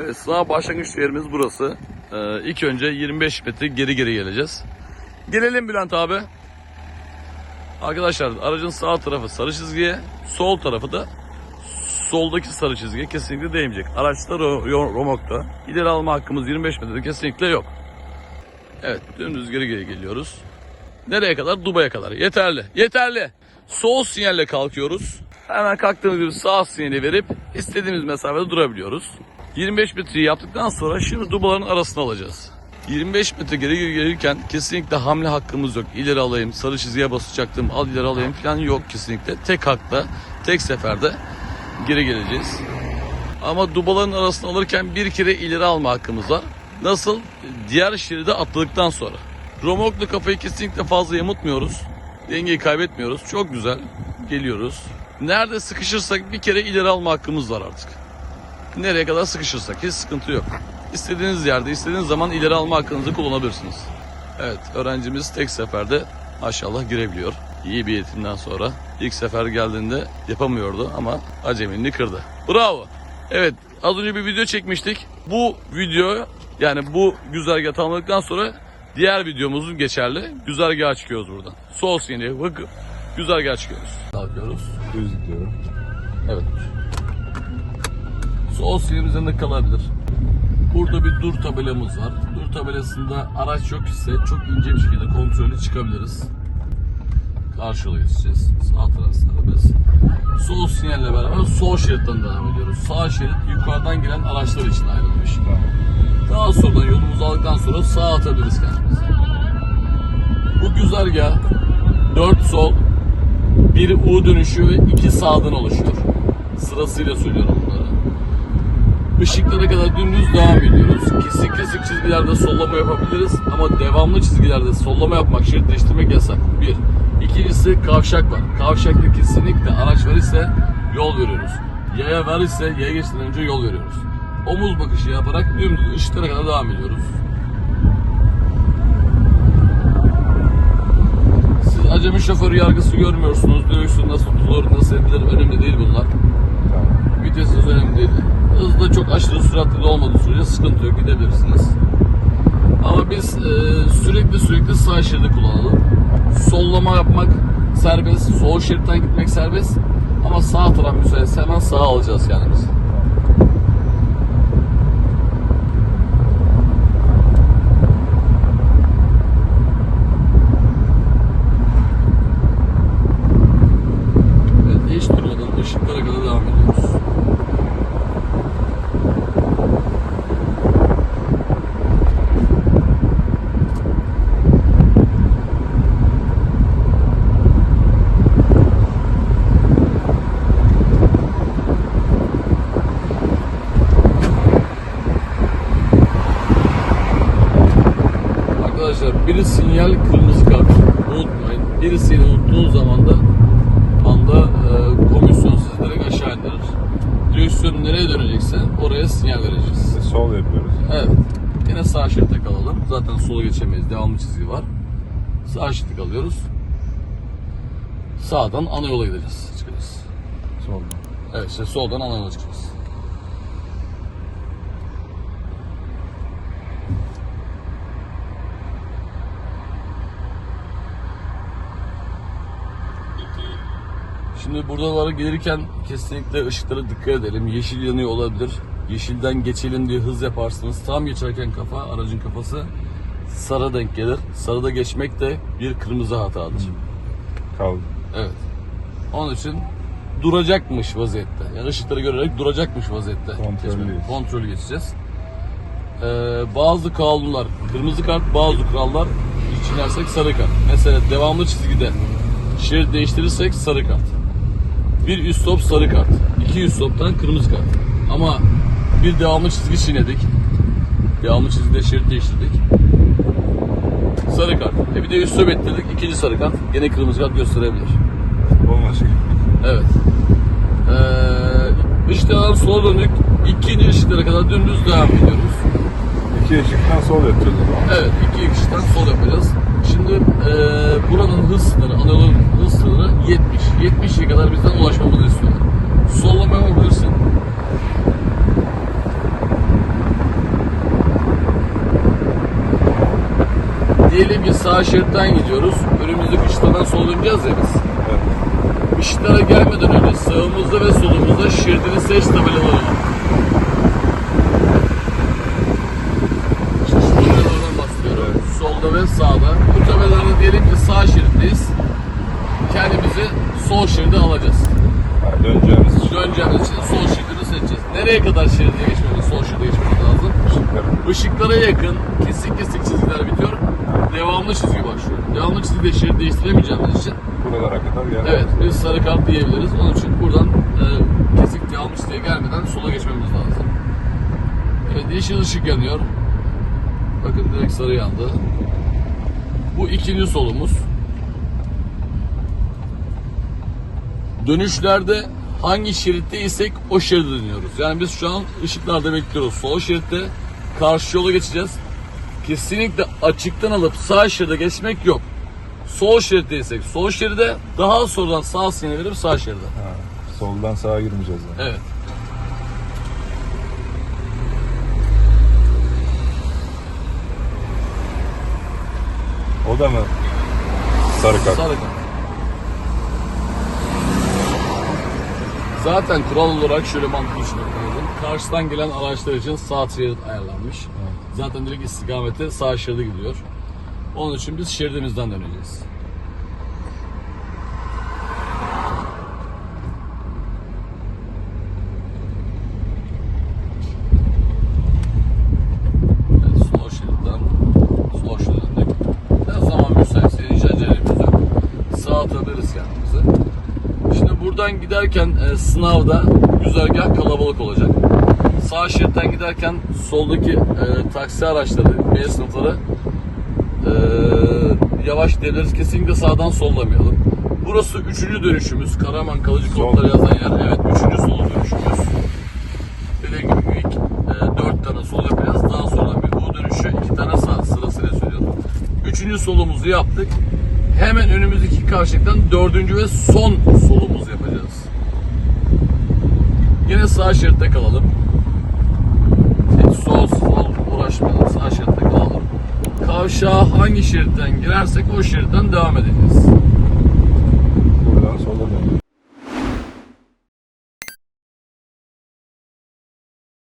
Evet sağ başlangıç yerimiz burası. Ee, ilk önce 25 metre geri geri geleceğiz. Gelelim Bülent abi. Arkadaşlar aracın sağ tarafı sarı çizgiye, sol tarafı da soldaki sarı çizgiye kesinlikle değmeyecek. Araçta ro- romokta. İleri alma hakkımız 25 metrede kesinlikle yok. Evet dümdüz geri geri geliyoruz. Nereye kadar? Dubai'ye kadar. Yeterli. Yeterli. Sol sinyalle kalkıyoruz. Hemen kalktığımız gibi sağ sinyali verip istediğimiz mesafede durabiliyoruz. 25 metreyi yaptıktan sonra şimdi dubaların arasına alacağız. 25 metre geri gelirken kesinlikle hamle hakkımız yok. İleri alayım, sarı çizgiye basacaktım, al ileri alayım falan yok kesinlikle. Tek hakta, tek seferde geri geleceğiz. Ama dubaların arasına alırken bir kere ileri alma hakkımız var. Nasıl? Diğer şeride atladıktan sonra. Romokla kafayı kesinlikle fazla yamutmuyoruz. Dengeyi kaybetmiyoruz. Çok güzel. Geliyoruz. Nerede sıkışırsak bir kere ileri alma hakkımız var artık. Nereye kadar sıkışırsak hiç sıkıntı yok. İstediğiniz yerde, istediğiniz zaman ileri alma hakkınızı kullanabilirsiniz. Evet, öğrencimiz tek seferde maşallah girebiliyor. İyi bir eğitimden sonra ilk sefer geldiğinde yapamıyordu ama acemiliğini kırdı. Bravo. Evet, az önce bir video çekmiştik. Bu video yani bu güzergah tamamladıktan sonra diğer videomuzun geçerli. Güzergaha çıkıyoruz buradan. Sol sinyali bakıp güzergaha çıkıyoruz. Kalkıyoruz. Düz gidiyorum. Evet. Sol sinir üzerinde kalabilir. Burada bir dur tabelamız var. Dur tabelasında araç yok ise çok ince bir şekilde kontrollü çıkabiliriz. Karşı yola geçeceğiz. Sağ taraf serbest. Sol sinyalle beraber sol şeritten devam ediyoruz. Sağ şerit yukarıdan gelen araçlar için ayrılmış. Daha sonra yolumuzu aldıktan sonra sağa atabiliriz kendimizi. Bu güzergah 4 sol, bir U dönüşü ve iki sağdan oluşuyor. Sırasıyla söylüyorum bunları. Işıklara kadar dümdüz devam ediyoruz. Kesik kesik çizgilerde sollama yapabiliriz ama devamlı çizgilerde sollama yapmak, şerit değiştirmek yasak. Bir. İkincisi kavşak var. Kavşakta kesinlikle araç var ise yol veriyoruz. Yaya var ise yaya geçtiğinden önce yol veriyoruz. Omuz bakışı yaparak dümdüz ışıklara kadar devam ediyoruz. Siz acemi şoför yargısı görmüyorsunuz. Dövüşün nasıl tutulur, nasıl edilir önemli değil bunlar. Hızı önemli değil. Hızda çok aşırı süratli olmadığı sürece sıkıntı yok gidebilirsiniz. Ama biz e, sürekli sürekli sağ şeridi kullanalım. Sollama yapmak serbest, sol şeritten gitmek serbest. Ama sağ taraf müsaitse hemen sağa alacağız kendimizi. Evet, hiç durmadan ışıklara kadar devam ediyoruz. Arkadaşlar biri sinyal kırmızı kart. Unutmayın. Birisini unuttuğunuz zaman da anda e, komisyon sizi direkt aşağı indirir. Direksiyon nereye dönecekse oraya sinyal vereceğiz. Biz sol yapıyoruz. Evet. Yine sağ şeride kalalım. Zaten sola geçemeyiz. Devamlı çizgi var. Sağ şeride kalıyoruz. Sağdan ana yola gideceğiz. Çıkacağız. Soldan. Evet işte soldan ana yola çıkacağız. Şimdi buralara gelirken kesinlikle ışıklara dikkat edelim. Yeşil yanıyor olabilir. Yeşilden geçelim diye hız yaparsınız. Tam geçerken kafa, aracın kafası sarı denk gelir. Sarıda geçmek de bir kırmızı hatadır. Kaldı. Evet. Onun için duracakmış vaziyette. Yani ışıkları görerek duracakmış vaziyette. Kontrollüyüz. geçmek. Kontrol geçeceğiz. Ee, bazı kanunlar, kırmızı kart, bazı kurallar içinersek sarı kart. Mesela devamlı çizgide şerit değiştirirsek sarı kart. Bir üst stop sarı kart. İki üst stoptan kırmızı kart. Ama bir devamlı çizgi çiğnedik. Devamlı çizgide şerit değiştirdik. Sarı kart. E bir de üst stop ettirdik. İkinci sarı kart. Gene kırmızı kart gösterebilir. Olmaz. Evet. Ee, ışıktan sola döndük. İkinci ışıklara kadar dümdüz devam ediyoruz. İki ışıktan sol yapacağız. Evet, iki ışıktan sol yapacağız. Şimdi ee, buranın hız sınırı, Anadolu'nun hız sınırı 70. 70'e kadar bizden ulaşmamızı istiyorlar. Sollama yapabilirsin. Diyelim ki sağ şeritten gidiyoruz. Önümüzdeki ışıklardan sola döneceğiz ya biz. Evet. Işıklara gelmeden önce sağımızda ve solumuzda şeridini seç tabelaları var. Bahsediyorum. Solda ve sağda. Bu tabelalarda diyelim ki sağ şeritteyiz. Kendimizi sol şeride alacağız. Ha, döneceğimiz için Döneceğimiz için sol şeridini seçeceğiz. Nereye kadar şeride geçmemiz, sol şeride geçmemiz lazım? Işıklara yakın kesik kesik çizgiler bitiyor. Devamlı çizgi başlıyor. Devamlı çizgide şerit değiştiremeyeceğimiz için Buralara kadar geldi. evet biz sarı kart diyebiliriz. Onun için buradan e, kesik devamlı çizgiye gelmeden sola geçmemiz lazım. Evet yeşil ışık yanıyor. Bakın direkt sarı yandı. Bu ikinci solumuz. Dönüşlerde hangi şeritteysek o şeride dönüyoruz. Yani biz şu an ışıklarda bekliyoruz. Sol şeritte karşı yola geçeceğiz. Kesinlikle açıktan alıp sağ şeride geçmek yok. Sol şeritteysek sol şeride daha sonradan sağ sinyal verip sağ şeride. Ha, soldan sağa girmeyeceğiz yani. Evet. O da mı sarı kart? Sarı kart. Zaten kural olarak şöyle mantıklı düşünmek lazım. Karşıdan gelen araçlar için sağ şerit ayarlanmış. Zaten direkt istikamete sağ şeride gidiyor. Onun için biz şeridimizden döneceğiz. Evet, sol şeritten sol şeritten döndük. Ne zaman müsaitse hiç acelemiz yok. Sağa atabiliriz kendimizi. Buradan giderken e, sınavda güzergah kalabalık olacak. Sağ şeritten giderken soldaki e, taksi araçları, B sınıfları e, yavaş gidebiliriz. Kesinlikle sağdan sollamayalım. Burası üçüncü dönüşümüz. Karaman kalıcı Sol. kodları yazan yer. Evet, üçüncü solu dönüşümüz. Dediğim gibi ilk e, dört tane sol yapacağız. Daha sonra bir U dönüşü, iki tane sağ sırasıyla söylüyorum. Üçüncü solumuzu yaptık. Hemen önümüzdeki karşılıktan dördüncü ve son solumuzu yapacağız. Yine sağ şeritte kalalım. Hiç sol sol uğraşmayalım. Sağ şeritte kalalım. Kavşağa hangi şeritten girersek o şeritten devam edeceğiz.